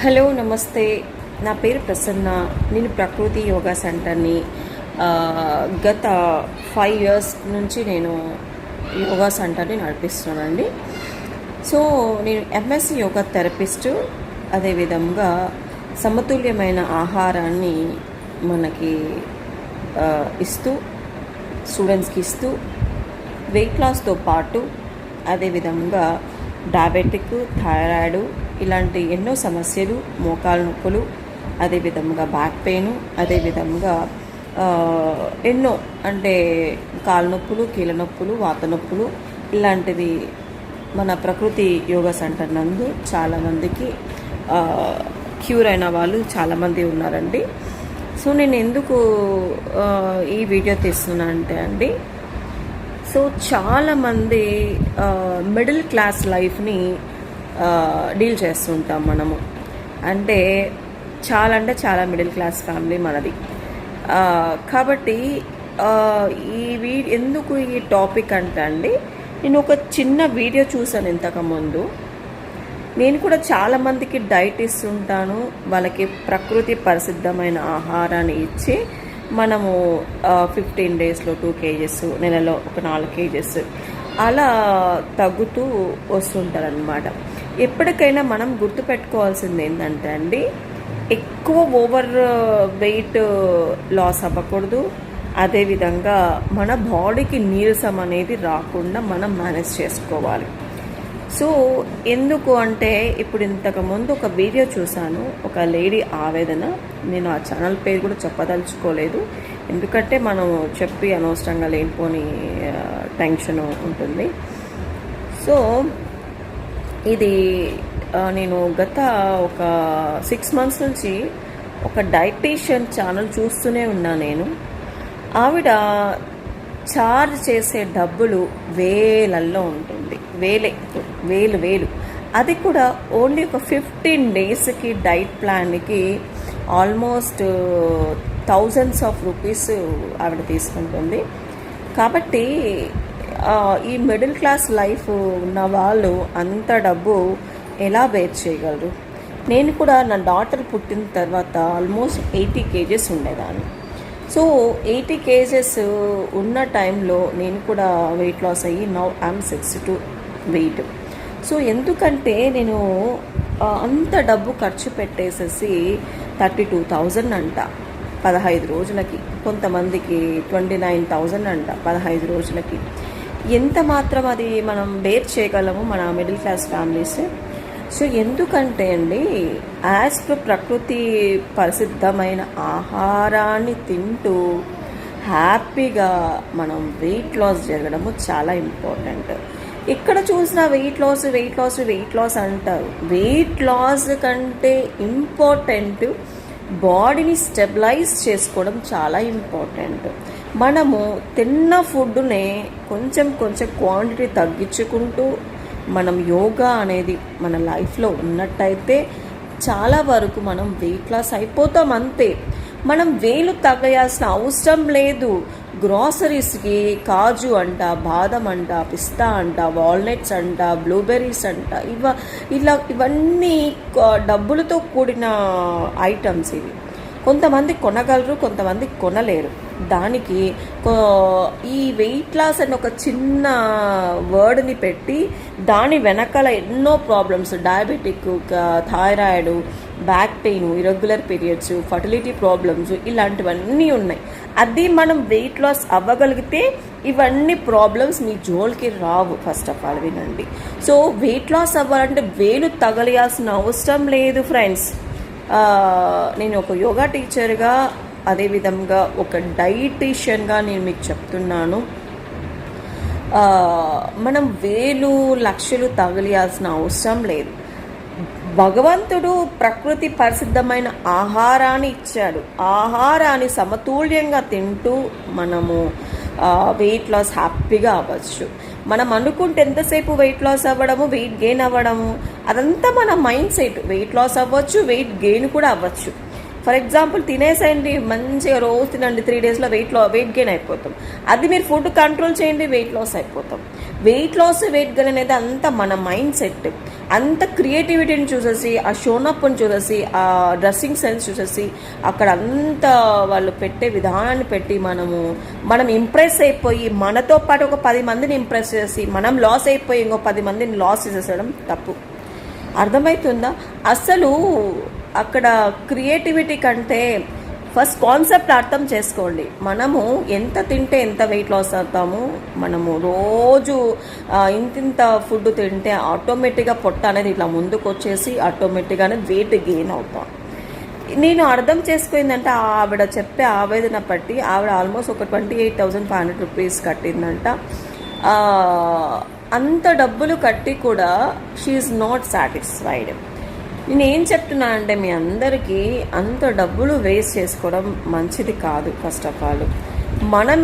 Hello నమస్తే. నా పేరు ప్రసన్న. నేను ప్రకృతి యోగా సెంటర్ని గత ఫైవ్ ఇయర్స్ నుంచి నేను యోగా సెంటర్ని నడిపిస్తున్నానండి. సో నేను ఎంఎస్సి యోగా థెరపిస్ట్ అదేవిధంగా సమతుల్యమైన ఆహారాన్ని మనకి ఇస్తూ స్టూడెంట్స్కి ఇస్తూ వెయిట్ లాస్తో పాటు అదేవిధంగా డయాబెటిక్ థైరాయిడ్ ఇలాంటి ఎన్నో సమస్యలు మోకాలు నొప్పులు అదేవిధంగా బ్యాక్ పెయిన్ అదేవిధంగా ఎన్నో అంటే కాలు నొప్పులు కీళ్ళ నొప్పులు వాత నొప్పులు ఇలాంటివి మన ప్రకృతి యోగా సెంటర్ నందు చాలామందికి క్యూర్ అయిన వాళ్ళు చాలామంది ఉన్నారండి. సో నేను ఎందుకు ఈ వీడియో తీస్తున్నా అంటే అండి సో చాలామంది మిడిల్ క్లాస్ లైఫ్ని డీల్ చేస్తుంటాం మనము. అంటే చాలా అంటే చాలా మిడిల్ క్లాస్ ఫ్యామిలీ మనది. కాబట్టి ఈ వీ ఎందుకు ఈ టాపిక్ అంటే అండి నేను ఒక చిన్న వీడియో చూసాను ఇంతకుముందు నేను కూడా చాలామందికి డైట్ ఇస్తుంటాను వాళ్ళకి ప్రకృతి పరిశుద్ధమైన ఆహారాన్ని ఇచ్చి మనము ఫిఫ్టీన్ డేస్లో టూ కేజెస్ నెలలో ఒక నాలుగు కేజెస్ అలా తగ్గుతూ వస్తుంటారనమాట ఎప్పటికైనా మనం గుర్తుపెట్టుకోవాల్సింది ఏంటంటే అండి ఎక్కువ ఓవర్ వెయిట్ లాస్ అవ్వకూడదు. అదేవిధంగా మన బాడీకి నీరసం అనేది రాకుండా మనం మేనేజ్ చేసుకోవాలి. సో ఎందుకు అంటే ఇప్పుడు ఇంతకు ముందు ఒక వీడియో చూశాను. ఒక లేడీ ఆవేదన. నేను ఆ ఛానల్ పేరు కూడా చెప్పదలుచుకోలేదు. ఎందుకంటే మనం చెప్పి అనవసరంగా లేనిపోని టెన్షన్ ఉంటుంది. సో ఇది నేను గత ఒక సిక్స్ మంత్స్ నుంచి ఒక డైటీషియన్ ఛానల్ చూస్తూనే ఉన్నా నేను. ఆవిడ చార్జ్ చేసే డబ్బులు వేలల్లో ఉంటుంది. వేలే వేలు వేలు. అది కూడా ఓన్లీ ఒక ఫిఫ్టీన్ డేస్కి డైట్ ప్లాన్కి ఆల్మోస్ట్ థౌజండ్స్ ఆఫ్ రూపీస్ ఆవిడ తీసుకుంటుంది. కాబట్టి ఈ మిడిల్ క్లాస్ లైఫ్ ఉన్న వాళ్ళు అంత డబ్బు ఎలా బేర్ చేయగలరు? నేను కూడా నా డాటర్ పుట్టిన తర్వాత ఆల్మోస్ట్ ఎయిటీ కేజెస్ ఉండేదాన్ని. సో ఎయిటీ కేజెస్ ఉన్న టైంలో నేను కూడా వెయిట్ లాస్ అయ్యి now I'm six two weight. So ఎందుకంటే నేను అంత డబ్బు ఖర్చు పెట్టేసేసి థర్టీ టూ థౌజండ్ అంట పదహైదు రోజులకి. కొంతమందికి ట్వంటీ నైన్ థౌజండ్ అంట పదహైదు రోజులకి. ఎంత మాత్రం అది మనం బేర్ చేయగలము మన మిడిల్ క్లాస్ ఫ్యామిలీస్? సో ఎందుకంటే అండి యాజ్ పర్ ప్రకృతి పరిశుద్ధమైన ఆహారాన్ని తింటూ హ్యాపీగా మనం వెయిట్ లాస్ జరగడము చాలా ఇంపార్టెంట్. ఎక్కడ చూసినా weight loss weight loss weight loss అంటారు. వెయిట్ లాస్ కంటే ఇంపార్టెంట్ బాడీని స్టెబిలైజ్ చేసుకోవడం చాలా ఇంపార్టెంట్. మనము తిన్న ఫుడ్నే కొంచెం కొంచెం క్వాంటిటీ తగ్గించుకుంటూ మనం యోగా అనేది మన లైఫ్లో ఉన్నట్టయితే చాలా వరకు మనం వెయిట్ లాస్ అయిపోతాం అంతే. మనం వేలు తగ్గయాల్సిన అవసరం లేదు. గ్రాసరీస్కి కాజు అంట బాదం అంట పిస్తా అంట వాల్నట్స్ అంట బ్లూబెర్రీస్ అంట ఇవ ఇలా ఇవన్నీ డబ్బులతో కూడిన ఐటమ్స్ ఇవి. కొంతమంది కొనగలరు కొంతమంది కొనలేరు. దానికి ఈ వెయిట్ లాస్ అని ఒక చిన్న వర్డ్ని పెట్టి దాని వెనకాల ఎన్నో problems diabetic thyroid back pain irregular periods fertility problems ఇలాంటివన్నీ ఉన్నాయి. అది మనం వెయిట్ లాస్ అవ్వగలిగితే ఇవన్నీ ప్రాబ్లమ్స్ మీ జోలికి రావు ఫస్ట్ ఆఫ్ ఆల్ వినండి. సో వెయిట్ లాస్ అవ్వాలంటే వేలు తగలియాల్సిన అవసరం లేదు ఫ్రెండ్స్ నేను ఒక యోగా టీచర్గా అదేవిధంగా ఒక డైటీషియన్గా నేను మీకు చెప్తున్నాను. మనం వేలు లక్షలు తగిలియాల్సిన అవసరం లేదు. భగవంతుడు ప్రకృతి పరిశుద్ధమైన ఆహారాన్ని ఇచ్చాడు. ఆహారాన్ని సమతుల్యంగా తింటూ మనము వెయిట్ లాస్ హ్యాపీగా అవ్వచ్చు. మనం అనుకుంటే ఎంతసేపు వెయిట్ లాస్ అవ్వడము వెయిట్ గెయిన్ అవ్వడము అదంతా మన మైండ్ సెట్. వెయిట్ లాస్ అవ్వచ్చు వెయిట్ గెయిన్ కూడా అవ్వచ్చు. ఫర్ ఎగ్జాంపుల్ తినేసేయండి మంచిగా రోజు తినండి త్రీ డేస్లో వెయిట్లో వెయిట్ గెయిన్ అయిపోతాం. అది మీరు ఫుడ్ కంట్రోల్ చేయండి వెయిట్ లాస్ అయిపోతాం. వెయిట్ లాస్ వెయిట్ గెయిన్ అనేది అంత మన మైండ్ సెట్. అంత క్రియేటివిటీని చూసేసి ఆ షోనప్ని చూసేసి ఆ డ్రెస్సింగ్ సెన్స్ చూసేసి అక్కడ అంత వాళ్ళు పెట్టే విధానాన్ని పెట్టి మనము మనం ఇంప్రెస్ అయిపోయి మనతో పాటు ఒక పది మందిని ఇంప్రెస్ చేసి మనం లాస్ అయిపోయి ఇంకో పది మందిని లాస్ చేసేసడం తప్పు. అర్థమవుతుందా అసలు అక్కడ క్రియేటివిటీ కంటే ఫస్ట్ కాన్సెప్ట్ అర్థం చేసుకోండి. మనము ఎంత తింటే ఎంత వెయిట్ లాస్ అవుతాము? మనము రోజు ఇంతింత ఫుడ్ తింటే ఆటోమేటిక్గా పొట్ట అనేది ఇట్లా ముందుకు వచ్చేసి ఆటోమేటిక్గానే వెయిట్ గెయిన్ అవుతాం. నేను అర్థం చేసుకుందంటే ఆవిడ చెప్పే ఆవేదన బట్టి ఆవిడ ఆల్మోస్ట్ ఒక twenty eight thousand five hundred rupees కట్టిందంట. అంత డబ్బులు కట్టి కూడా షీఈ్ నాట్ సాటిస్ఫైడ్ నేను ఏం చెప్తున్నానంటే మీ అందరికీ అంత డబ్బులు వేస్ట్ చేసుకోవడం మంచిది కాదు ఫస్ట్ ఆఫ్ ఆల్ మనం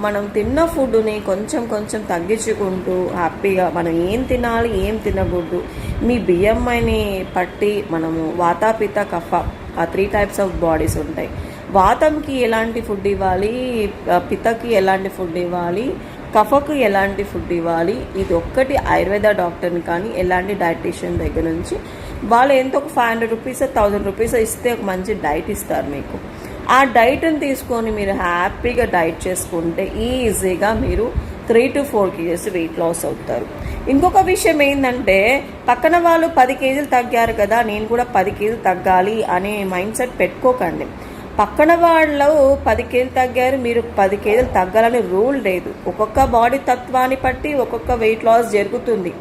మనం తిన్న ఫుడ్ని కొంచెం కొంచెం తగ్గించుకుంటూ హ్యాపీగా మనం ఏం తినాలి ఏం తినకూడదు. మీ బిఎంఐని పట్టి మనము వాతాపిత కఫ ఆ త్రీ టైప్స్ ఆఫ్ బాడీస్ ఉంటాయి. వాతంకి ఎలాంటి ఫుడ్ ఇవ్వాలి పితకి ఎలాంటి ఫుడ్ ఇవ్వాలి కఫకు ఎలాంటి ఫుడ్ ఇవ్వాలి? ఇది ఒక్కటి ఆయుర్వేద డాక్టర్ని కానీ ఎలాంటి డైటీషియన్ దగ్గర నుంచి? వాళ్ళు ఎంత ఒక five hundred rupees thousand rupees ఇస్తే ఒక మంచి డైట్ ఇస్తారు మీకు. ఆ డైట్ని తీసుకొని మీరు హ్యాపీగా డైట్ చేసుకుంటే ఈజీగా మీరు three to four kgs weight loss అవుతారు. ఇంకొక విషయం ఏంటంటే పక్కన వాళ్ళు పది కేజీలు తగ్గారు కదా నేను కూడా పది కేజీలు తగ్గాలి అనే మైండ్ సెట్ పెట్టుకోకండి. పక్కన వాళ్ళు పది కేజీలు తగ్గారు మీరు పది కేజీలు తగ్గాలని రూల్ లేదు. ఒక్కొక్క బాడీ తత్వాన్ని బట్టి ఒక్కొక్క వెయిట్ లాస్ జరుగుతుంది.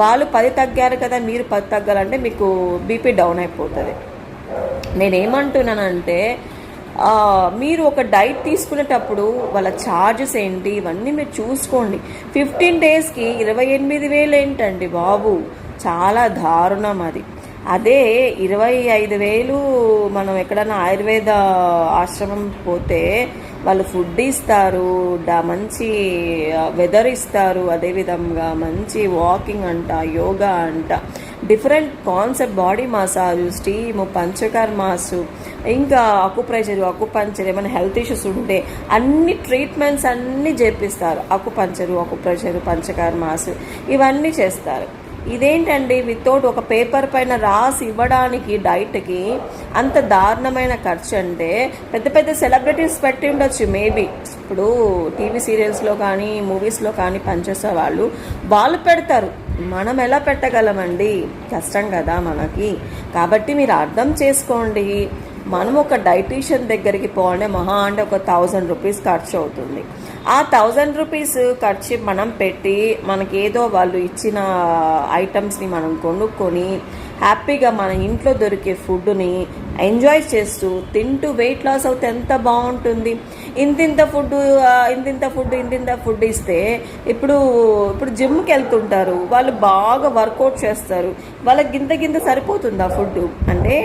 వాళ్ళు పది తగ్గారు కదా మీరు పది తగ్గాలంటే మీకు బీపీ డౌన్ అయిపోతుంది. నేనేమంటున్నానంటే మీరు ఒక డైట్ తీసుకునేటప్పుడు వాళ్ళ ఛార్జెస్ ఏంటి ఇవన్నీ మీరు చూసుకోండి. ఫిఫ్టీన్ డేస్కి ఇరవై ఎనిమిది వేలు ఏంటండి బాబు? చాలా దారుణం అది. అదే ఇరవై ఐదు వేలు మనం ఎక్కడైనా ఆయుర్వేద ఆశ్రమం పోతే వాళ్ళు ఫుడ్ ఇస్తారు మంచి వెదర్ ఇస్తారు అదేవిధంగా మంచి వాకింగ్ అంట యోగా అంట. Different concept body massage steam పంచకర్మాసు ఇంకా అకుప్రెషర్ అకుపంచర్ ఏమైనా హెల్త్ ఇష్యూస్ ఉంటే అన్ని ట్రీట్మెంట్స్ అన్నీ చేపిస్తారు. అకుపంచరు అకుప్రెషర్ పంచకర్మాసు ఇవన్నీ చేస్తారు. ఇదేంటండి? వితౌట్ ఒక పేపర్ పైన రాసి ఇవ్వడానికి డైట్కి అంత దారుణమైన ఖర్చు అంటే పెద్ద పెద్ద సెలబ్రిటీస్ పెట్టి ఉండొచ్చు మేబీ. ఇప్పుడు టీవీ సీరియల్స్లో కానీ మూవీస్లో కానీ పనిచేసే వాళ్ళు వాళ్ళు పెడతారు. మనం ఎలా పెట్టగలమండి? కష్టం కదా మనకి. కాబట్టి మీరు అర్థం చేసుకోండి. మనం ఒక డైటీషియన్ దగ్గరికి పోవాలంటే మహా అంటే ఒక థౌజండ్ రూపీస్ ఖర్చు అవుతుంది. ఆ థౌజండ్ రూపీస్ ఖర్చు మనం పెట్టి మనకి ఏదో వాళ్ళు ఇచ్చిన ఐటమ్స్ని మనం కొనుక్కొని హ్యాపీగా మన ఇంట్లో దొరికే ఫుడ్ని ఎంజాయ్ చేస్తూ తింటూ వెయిట్ లాస్ అవుతే ఎంత బాగుంటుంది. ఇంతింత ఫుడ్ ఇంతింత ఫుడ్ ఇంతింత ఫుడ్ ఇస్తే ఇప్పుడు ఇప్పుడు జిమ్కి వెళ్తుంటారు వాళ్ళు బాగా వర్కౌట్ చేస్తారు. వాళ్ళకి గింత గింత సరిపోతుంది ఆ ఫుడ్ అంటే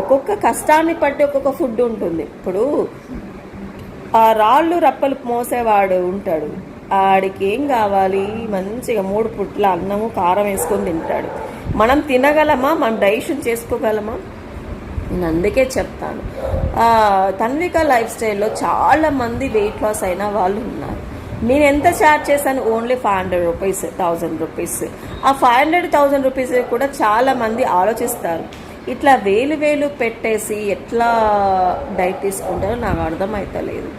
ఒక్కొక్క కష్టాన్ని బట్టి ఒక్కొక్క ఫుడ్ ఉంటుంది. ఇప్పుడు ఆ రాళ్ళు రప్పలు మోసేవాడు ఉంటాడు. ఆడికి ఏం కావాలి? మంచిగా మూడు పుట్ల అన్నము కారం వేసుకొని తింటాడు. మనం తినగలమా? మనం డైజెషన్ చేసుకోగలమా? నేను అందుకే చెప్తాను. తన్విక లైఫ్ స్టైల్లో చాలా మంది వెయిట్ లాస్ అయిన వాళ్ళు ఉన్నారు. నేను ఎంత చార్జ్ చేశాను? Only five hundred rupees thousand rupees ఆ ఫైవ్ హండ్రెడ్ థౌజండ్ రూపీస్ కూడా చాలా మంది ఆలోచిస్తారు. ఇట్లా వేలు వేలు పెట్టేసి ఎట్లా డైట్ తీసుకుంటారో నాకు అర్థమవుతలేదు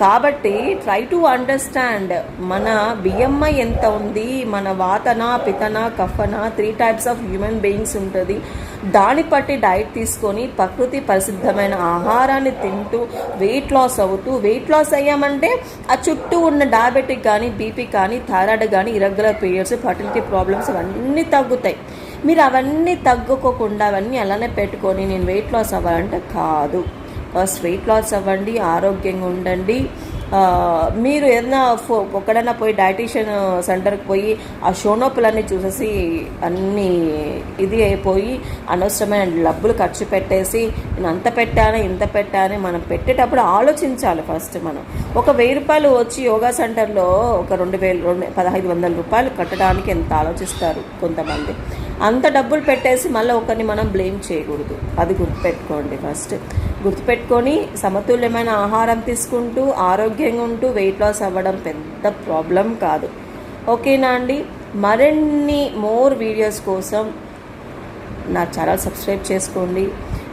కాబట్టి ట్రై టు అండర్స్టాండ్ మన బిఎంఐ ఎంత ఉంది మన వాతన పితన కఫన three types of human beings ఉంటుంది. దాన్ని బట్టి డైట్ తీసుకొని ప్రకృతి ప్రసిద్ధమైన ఆహారాన్ని తింటూ వెయిట్ లాస్ అవుతూ వెయిట్ లాస్ అయ్యామంటే ఆ చుట్టూ ఉన్న డయాబెటిక్ కానీ బీపీ కానీ థైరాయిడ్ కానీ ఇరెగ్యులర్ పీరియడ్స్ ఫర్టిలిటీ ప్రాబ్లమ్స్ అవన్నీ తగ్గుతాయి. మీరు అవన్నీ తగ్గుకోకుండా అవన్నీ అలానే పెట్టుకొని నేను వెయిట్ లాస్ అవ్వాలంటే కాదు. ఫస్ట్ వెయిట్ లాస్ అవ్వండి ఆరోగ్యంగా ఉండండి. మీరు ఏదైనా ఫో ఎక్కడైనా పోయి డైటీషియన్ సెంటర్కి పోయి ఆ షోనోపులన్నీ చూసేసి అన్నీ ఇది అయిపోయి అనవసరమైన డబ్బులు ఖర్చు పెట్టేసి నేను అంత పెట్టాను ఇంత పెట్టాను మనం పెట్టేటప్పుడు ఆలోచించాలి ఫస్ట్ మనం. ఒక వెయ్యి రూపాయలు వచ్చి యోగా సెంటర్లో ఒక రెండు వేలు రెండు పదహైదు వందల రూపాయలు కట్టడానికి ఎంత ఆలోచిస్తారు కొంతమంది? అంత డబ్బులు పెట్టేసి మళ్ళీ ఒకరిని మనం బ్లేమ్ చేయకూడదు. అది గుర్తుపెట్టుకోండి ఫస్ట్ గుర్తుపెట్టుకొని సమతుల్యమైన ఆహారం తీసుకుంటూ ఆరోగ్యంగా ఉంటూ వెయిట్ లాస్ అవ్వడం పెద్ద ప్రాబ్లం కాదు. ఓకేనా అండి? మరిన్ని మోర్ వీడియోస్ కోసం నా ఛానల్ సబ్స్క్రైబ్ చేసుకోండి.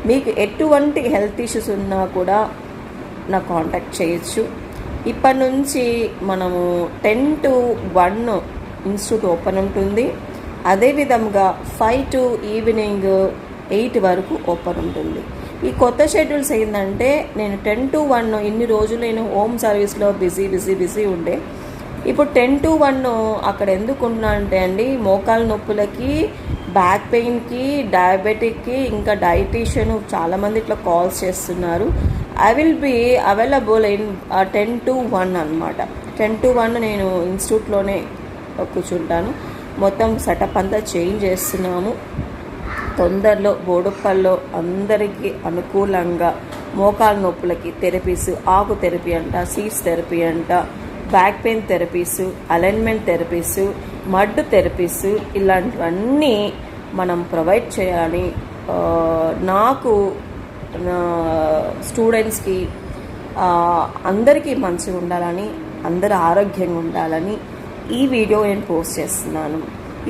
మీకు ఎటువంటి హెల్త్ ఇష్యూస్ ఉన్నా కూడా నా కాంటాక్ట్ చేయొచ్చు. ఇప్పటి నుంచి మనము ten to one institute open ఉంటుంది. అదేవిధంగా ఫైవ్ టు ఈవినింగ్ ఎయిట్ వరకు ఓపెన్ ఉంటుంది. ఈ కొత్త షెడ్యూల్స్ ఏంటంటే నేను టెన్ టు వన్ ఇన్ని రోజులు నేను హోమ్ సర్వీస్లో బిజీ బిజీ బిజీ ఉండే. ఇప్పుడు టెన్ టు వన్ అక్కడ ఎందుకు ఉన్నా అంటే అండి మోకాలు నొప్పులకి బ్యాక్ పెయిన్కి డయాబెటిక్కి ఇంకా డైటీషియన్ చాలామంది ఇట్లా కాల్స్ చేస్తున్నారు. I will be available in ten to one అనమాట టెన్ టు వన్ నేను ఇన్స్టిట్యూట్లోనే కూర్చుంటాను. మొత్తం సెటప్ అంతా చేంజ్ చేస్తున్నాము. తొందరలో బోడుప్పల్లో అందరికీ అనుకూలంగా మోకాల నొప్పులకి థెరపీస్ ఆకు థెరపీ అంట సీడ్స్ థెరపీ అంట back pain therapies alignment therapies mud therapies ఇలాంటివన్నీ మనం ప్రొవైడ్ చేయాలి. నాకు స్టూడెంట్స్కి అందరికీ మంచిగా ఉండాలని అందరూ ఆరోగ్యంగా ఉండాలని ఈ వీడియో నేను పోస్ట్ చేస్తున్నాను.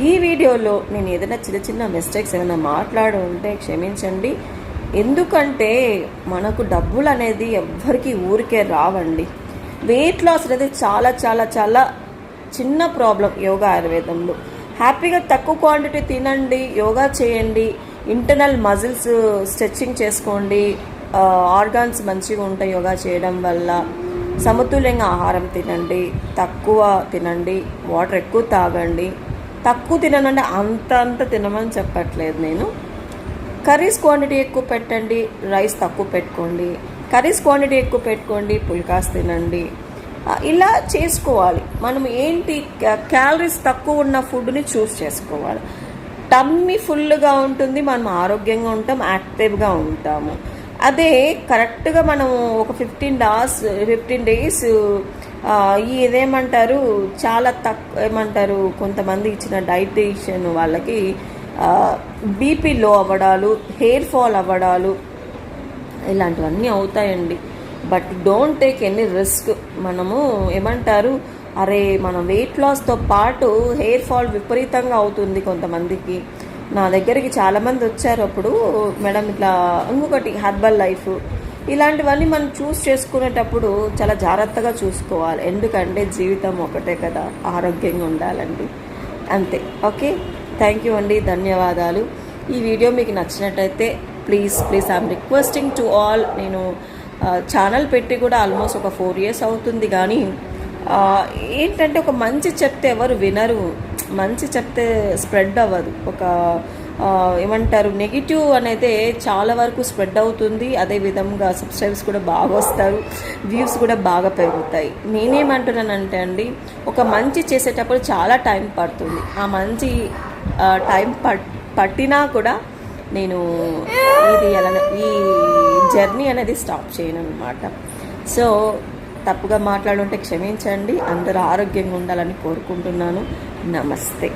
ఈ వీడియోలో నేను ఏదైనా చిన్న చిన్న మిస్టేక్స్ ఏమైనా మాట్లాడి ఉంటే క్షమించండి. ఎందుకంటే మనకు డబ్బులు అనేది ఎవ్వరికి ఊరికే రావండి. వెయిట్ లాస్ అనేది చాలా చాలా చాలా చిన్న ప్రాబ్లం యోగా ఆయుర్వేదంలో. హ్యాపీగా తక్కువ క్వాంటిటీ తినండి యోగా చేయండి. ఇంటర్నల్ మజిల్స్ స్ట్రెచ్చింగ్ చేసుకోండి. ఆర్గాన్స్ మంచిగా ఉంటాయి యోగా చేయడం వల్ల. సమతుల్యంగా ఆహారం తినండి తక్కువ తినండి వాటర్ ఎక్కువ తాగండి. తక్కువ తిననంటే అంత అంత తినమని చెప్పట్లేదు నేను. కర్రీస్ క్వాంటిటీ ఎక్కువ పెట్టండి రైస్ తక్కువ పెట్టుకోండి. కర్రీస్ క్వాంటిటీ ఎక్కువ పెట్టుకోండి పుల్కాస్ తినండి. ఇలా చేసుకోవాలి. మనం ఏంటి క్యాలరీస్ తక్కువ ఉన్న ఫుడ్ని చూస్ చేసుకోవాలి. టమ్మీ ఫుల్గా ఉంటుంది మనం ఆరోగ్యంగా ఉంటాం యాక్టివ్గా ఉంటాము. అదే కరెక్ట్గా మనం ఒక ఫిఫ్టీన్ డాస్ ఫిఫ్టీన్ డేస్ ఈ ఇదేమంటారు చాలా తక్కువ ఏమంటారు కొంతమంది ఇచ్చిన డైటీషియన్ వాళ్ళకి బీపీ లో అవ్వడాలు హెయిర్ ఫాల్ అవ్వడాలు ఇలాంటివన్నీ అవుతాయండి. But don't take any risk. మనము ఏమంటారు అరే మనం వెయిట్ లాస్తో పాటు హెయిర్ ఫాల్ విపరీతంగా అవుతుంది కొంతమందికి. నా దగ్గరికి చాలామంది వచ్చారు అప్పుడు మేడం ఇట్లా ఇంకొకటి హర్బల్ లైఫ్ ఇలాంటివన్నీ మనం చూస్ చేసుకునేటప్పుడు చాలా జాగ్రత్తగా చూసుకోవాలి. ఎందుకంటే జీవితం ఒకటే కదా ఆరోగ్యంగా ఉండాలండి. అంతే. ఓకే? థ్యాంక్ యూ అండి. ధన్యవాదాలు. ఈ వీడియో మీకు నచ్చినట్టయితే please please. I'm requesting to all నేను ఛానల్ పెట్టి కూడా ఆల్మోస్ట్ ఒక ఫోర్ ఇయర్స్ అవుతుంది కానీ ఏంటంటే ఒక మంచి చెప్తే ఎవరు వినరు. మంచి చెప్తే స్ప్రెడ్ అవ్వదు. ఒక ఏమంటారు నెగిటివ్ అనేది చాలా వరకు స్ప్రెడ్ అవుతుంది. అదే విధంగా సబ్స్క్రైబ్స్ కూడా బాగా వస్తారు. వ్యూస్ కూడా బాగా పెరుగుతాయి. నేనేమంటున్నానంటే అండి ఒక మంచి చేసేటప్పుడు చాలా టైం పడుతుంది. ఆ మంచి టైం పట్టినా కూడా నేను ఇది ఎలా ఈ జర్నీ అనేది స్టాప్ చేయను అనమాట సో తప్పుగా మాట్లాడుంటే క్షమించండి. అందరూ ఆరోగ్యంగా ఉండాలని కోరుకుంటున్నాను. నమస్తే